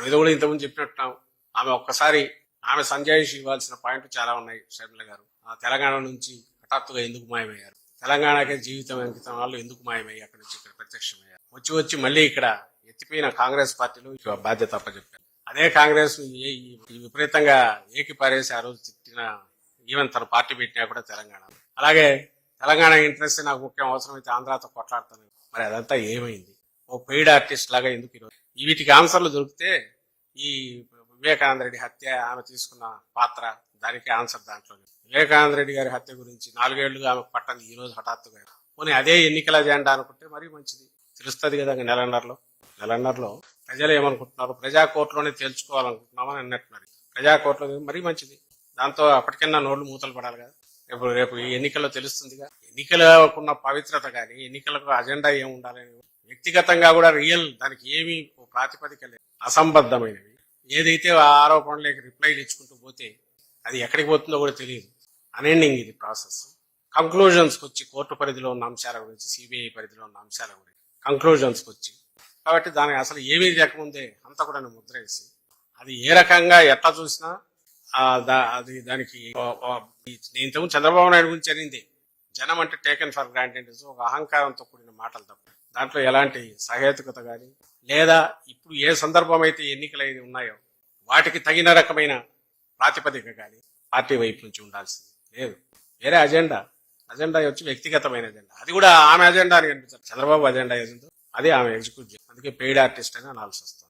దాని కూడా ఇంతకుముందు చెప్పినట్టున్నాం ఆమె ఒక్కసారి ఆమె సంజాయిషి ఇవ్వాల్సిన పాయింట్ చాలా ఉన్నాయి షర్మిల గారు. ఆ తెలంగాణ నుంచి హఠాత్తుగా ఎందుకు మాయమయ్యారు? తెలంగాణకే జీవితం అంకితం వాళ్ళు ఎందుకు మాయమయ్యి అక్కడ నుంచి ఇక్కడ ప్రత్యక్షమయ్యారు. వచ్చి వచ్చి మళ్ళీ ఇక్కడ ఎత్తిపోయిన కాంగ్రెస్ పార్టీలు బాధ్యత అప్పచెప్పారు. అదే కాంగ్రెస్ ఏ- ఈ విపరీతంగా ఏకిపారేసి ఆ రోజు తిట్టిన ఈవెన్ తన పార్టీ పెట్టినా కూడా తెలంగాణ. అలాగే తెలంగాణ ఇంట్రెస్ట్ నాకు ముఖ్యం అవసరమైతే ఆంధ్రాతో కొట్లాడతాను. మరి అదంతా ఏమైంది? ఓ పెయిడ్ ఆర్టిస్ట్ లాగా ఎందుకు ఈరోజు వీటికి ఆన్సర్లు దొరికితే ఈ వివేకానంద రెడ్డి హత్య ఆమె తీసుకున్న పాత్ర దానికి ఆన్సర్ దాంట్లో వివేకానంద రెడ్డి గారి హత్య గురించి నాలుగేళ్ళుగా ఆమె పట్టంది ఈ రోజు హఠాత్తుగా. పోనీ అదే ఎన్నికల అజెండా అనుకుంటే మరీ మంచిది. తెలుస్తుంది కదా నెలన్నరలో. నెలన్నరలో ప్రజలు ఏమనుకుంటున్నారు? ప్రజా కోర్టులోనే తేల్చుకోవాలనుకుంటున్నామని అన్నట్టున్నారు ప్రజా కోర్టులో మరీ మంచిది. దాంతో అప్పటికన్నా నోళ్ళు మూతలు పడాలి కదా. రేపు రేపు ఈ ఎన్నికల్లో తెలుస్తుందిగా. ఎన్నికలకున్న పవిత్రత కానీ ఎన్నికలకు అజెండా ఏమి ఉండాలని వ్యక్తిగతంగా కూడా రియల్ దానికి ఏమీ ప్రాతిపదిక లేదు అసంబద్ధమైనవి. ఏదైతే ఆ ఆరోపణలకి రిప్లైలు ఇచ్చుకుంటూ పోతే అది ఎక్కడికి పోతుందో కూడా తెలియదు. అనెండింగ్ ఇది ప్రాసెస్. కంక్లూజన్స్కి వచ్చి కోర్టు పరిధిలో ఉన్న అంశాల గురించి సిబిఐ పరిధిలో ఉన్న అంశాల గురించి కంక్లూజన్స్కి వచ్చి. కాబట్టి దానికి అసలు ఏమీ లేకముందే అంతా కూడా ముద్ర వేసి అది ఏ రకంగా ఎట్లా చూసినా అది దానికి నేను ఇంతకుముందు చంద్రబాబు నాయుడు గురించి అనింది. జనం అంటే టేకెన్ ఫర్ గ్రాంటెడ్ ఒక అహంకారంతో కూడిన మాటలు తప్ప. దాంట్లో ఎలాంటి సహేతుకత కానీ లేదా ఇప్పుడు ఏ సందర్భం అయితే ఎన్నికలు అయితే ఉన్నాయో వాటికి తగిన రకమైన ప్రాతిపదిక కానీ పార్టీ వైపు నుంచి ఉండాల్సింది. లేదు. వేరే అజెండా. అజెండా వచ్చి వ్యక్తిగతమైన అజెండా. అది కూడా ఆమె అజెండా అని కనిపించారు చంద్రబాబు అజెండా ఏదో అదే ఆమె ఎగ్జిక్యూట్ అందుకే పెయిడ్ ఆర్టిస్ట్ అని అనాల్సి వస్తుంది.